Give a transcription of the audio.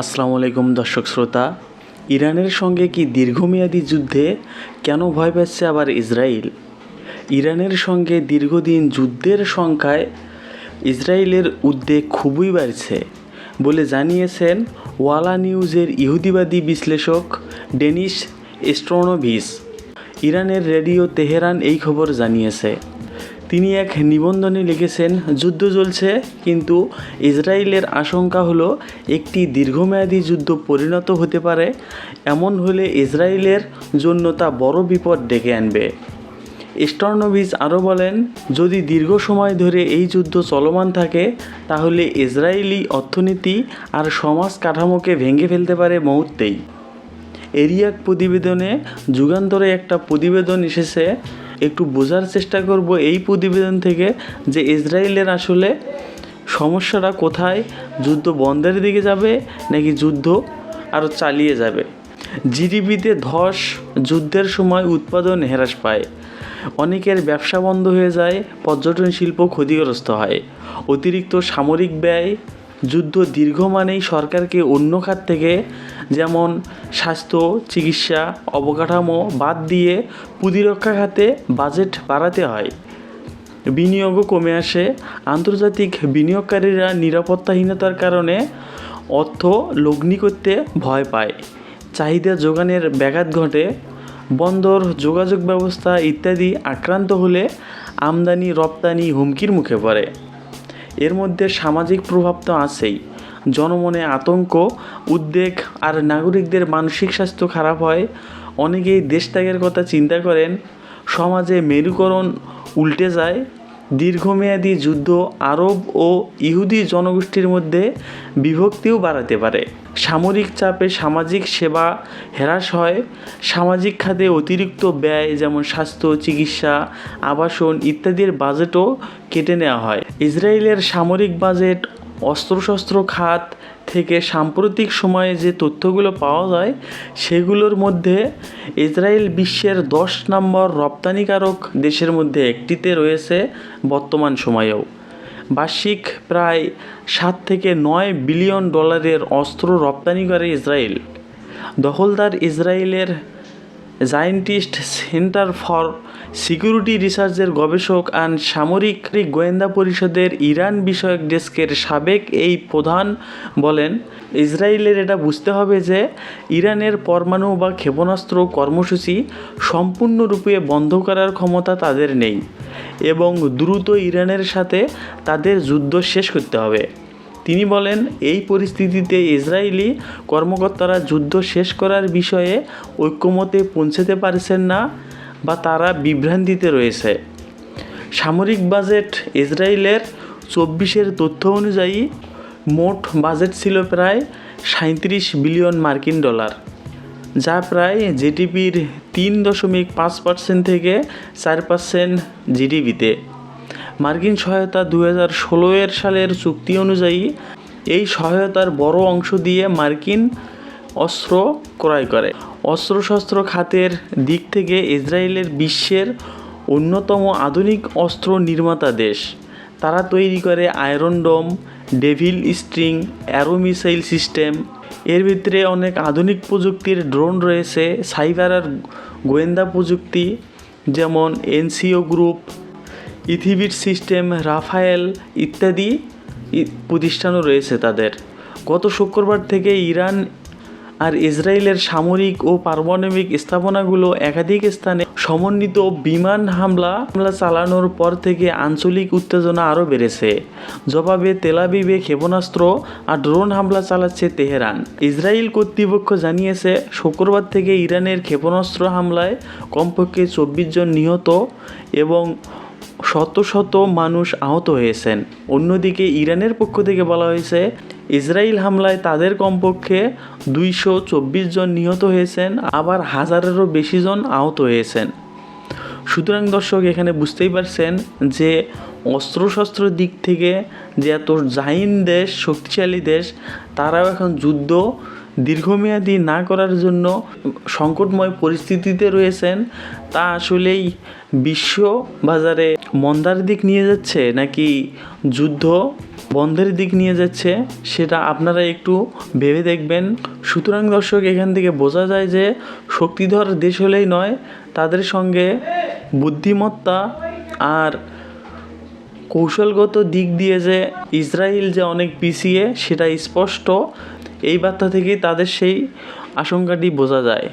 আসসালামু আলাইকুম দর্শক শ্রোতা, ইরানের সঙ্গে কি দীর্ঘমেয়াদী যুদ্ধে কেন ভয় পাচ্ছে আবার ইসরায়েল? ইরানের সঙ্গে দীর্ঘদিন যুদ্ধের সংখ্যায় ইসরায়েলের উদ্বেগ খুবই বাড়ছে বলে জানিয়েছেন ওয়ালা নিউজের ইহুদিবাদী বিশ্লেষক ডেনিস স্ট্রোনোভিস। ইরানের রেডিও তেহরান এই খবর জানিয়েছে। তিনি এক নিবন্ধনে লিখেছেন, যুদ্ধ চলছে, কিন্তু ইসরায়েলের আশঙ্কা হলো একটি দীর্ঘমেয়াদী যুদ্ধ পরিণত হতে পারে। এমন হলে ইসরায়েলের জন্য তা বড় বিপদ ডেকে আনবে। স্টর্নভিজ আরও বলেন, যদি দীর্ঘ সময় ধরে এই যুদ্ধ চলমান থাকে, তাহলে ইসরায়েলি অর্থনীতি আর সমাজ কাঠামোকে ভেঙে ফেলতে পারে মুহূর্তেই। এরিয়াক প্রতিবেদনে যুগান্তরে একটা প্রতিবেদন এসেছে একটু বোঝার চেষ্টা করব এই প্রতিবেদন থেকে যে ইসরায়েলের আসলে সমস্যাটা কোথায়, যুদ্ধ বন্ধের দিকে যাবে নাকি যুদ্ধ আরও চালিয়ে যাবে। জিডিপিতে ধস, যুদ্ধের সময় উৎপাদন হ্রাস পায়। অনেকের ব্যবসা বন্ধ হয়ে যায়, পর্যটন শিল্প ক্ষতিগ্রস্ত হয়। অতিরিক্ত সামরিক ব্যয় যুদ্ধ দীর্ঘ মানেই সরকারকে অন্য খাত থেকে, যেমন স্বাস্থ্য, চিকিৎসা, অবকাঠামো বাদ দিয়ে প্রতিরক্ষা খাতে বাজেট বাড়াতে হয়। বিনিয়োগও কমে আসে। আন্তর্জাতিক বিনিয়োগকারীরা নিরাপত্তাহীনতার কারণে অর্থ লগ্নি করতে ভয় পায়। চাহিদা যোগানের ব্যাঘাত ঘটে। বন্দর যোগাযোগ ব্যবস্থা ইত্যাদি আক্রান্ত হলে আমদানি রপ্তানি হুমকির মুখে পড়ে। এর মধ্যে সামাজিক প্রভাব তো আছেই। জনমনে আতঙ্ক, উদ্বেগ আর নাগরিকদের মানসিক স্বাস্থ্য খারাপ হয়। অনেকেই দেশ ত্যাগের কথা চিন্তা করেন, সমাজে মেরুকরণ উল্টে যায়। দীর্ঘমেয়াদী যুদ্ধ আরব ও ইহুদি জনগোষ্ঠীর মধ্যে বিভক্তিও বাড়াতে পারে। সামরিক চাপে সামাজিক সেবা হ্রাস হয়। সামাজিক খাতে অতিরিক্ত ব্যয় যেমন স্বাস্থ্য, চিকিৎসা, আবাসন ইত্যাদির বাজেটও কেটে নেওয়া হয়। ইসরায়েলের সামরিক বাজেট অস্ত্রশস্ত্র খাত থেকে সাম্প্রতিক সময়ে যে তথ্যগুলো পাওয়া যায়, সেগুলোর মধ্যে ইসরায়েল বিশ্বের দশ নম্বর রপ্তানিকারক দেশের মধ্যে একটিতে রয়েছে বর্তমান সময়েও। বার্ষিক প্রায় সাত থেকে নয় বিলিয়ন ডলারের অস্ত্র রপ্তানি করে ইসরায়েল। দখলদার ইসরায়েলের জায়েন্টিস্ট সেন্টার ফর সিকিউরিটি রিসার্চের গবেষক আর সামরিক গোয়েন্দা পরিষদের ইরান বিষয়ক ডেস্কের সাবেক এই প্রধান বলেন, ইসরায়েলের এটা বুঝতে হবে যে ইরানের পরমাণু বা ক্ষেপণাস্ত্র কর্মসূচি সম্পূর্ণরূপে বন্ধ করার ক্ষমতা তাদের নেই এবং দ্রুত ইরানের সাথে তাদের যুদ্ধ শেষ করতে হবে। তিনি বলেন, এই পরিস্থিতিতে ইসরায়েলি কর্মকর্তারা যুদ্ধ শেষ করার বিষয়ে ঐক্যমতে পৌঁছতে পারছেন না। বা তারা বিভ্রান্তিতে রয়েছে। সামরিক বাজেট ইসরায়েলের চব্বিশের তথ্য অনুযায়ী মোট বাজেট ছিল প্রায় সাঁত্রিশ বিলিয়ন মার্কিন ডলার, যা প্রায় জিডিপির তিন দশমিক পাঁচ পার্সেন্ট থেকে চার পার্সেন্ট জিডিপিতে। মার্কিন সহায়তা দু হাজার ষোলো এর সালের চুক্তি অনুযায়ী এই সহায়তার বড় অংশ দিয়ে মার্কিন অস্ত্র ক্রয় করে। অস্ত্রশস্ত্র খাতের দিক থেকে ইসরায়েলের বিশ্বের অন্যতম আধুনিক অস্ত্র নির্মাতা দেশ। তারা তৈরি করে iron dome, devil string, arrow missile system. এর ভিতরে অনেক আধুনিক প্রযুক্তির ড্রোন রয়েছে, সাইবার আর গোয়েন্দা প্রযুক্তি, যেমন এনসিও গ্রুপ, ইথিবিট সিস্টেম, রাফায়েল ইত্যাদি প্রতিষ্ঠানও রয়েছে তাদের। গত শুক্রবার থেকে ইরান আর ইসরায়েলের সামরিক ও পারমাণবিক স্থাপনাগুলো একাধিক স্থানে সমন্বিত বিমান হামলা হামলা চালানোর পর থেকে আঞ্চলিক উত্তেজনা আরও বেড়েছে। জবাবে তেলাবিবে ক্ষেপণাস্ত্র আর ড্রোন হামলা চালাচ্ছে তেহরান। ইসরায়েল কর্তৃপক্ষ জানিয়েছে, শুক্রবার থেকে ইরানের ক্ষেপণাস্ত্র হামলায় কমপক্ষে চব্বিশ জন নিহত এবং শত শত মানুষ আহত হয়েছেন। অন্যদিকে ইরানের পক্ষ থেকে বলা হয়েছে ইসরায়েল হামলায় তাদের কমপক্ষে দুইশো চব্বিশ জন নিহত হয়েছেন, আবার হাজারেরও বেশি জন আহত হয়েছেন। সুতরাং দর্শক, এখানে বুঝতেই পারছেন যে অস্ত্রশস্ত্র দিক থেকে যে এত জাহিন দেশ, শক্তিশালী দেশ, তারাও এখন যুদ্ধ দীর্ঘমেয়াদী না করার জন্য সংকটময় পরিস্থিতিতে রয়েছেন। তা আসলেই বিশ্ব বাজারে মন্দার দিক নিয়ে যাচ্ছে নাকি যুদ্ধ? বন্ধের দিক নিয়ে যাচ্ছে, সেটা আপনারা একটু ভেবে দেখবেন। সুতরাং দর্শক, এখান থেকে বোঝা যায় যে শক্তিধর দেশ হলেই নয়, তাদের সঙ্গে বুদ্ধিমত্তা আর কৌশলগত দিক দিয়ে যে ইসরায়েল যে অনেক পিছিয়ে, সেটা স্পষ্ট। এই বার্তা থেকেই তাদের সেই আশঙ্কাটি বোঝা যায়।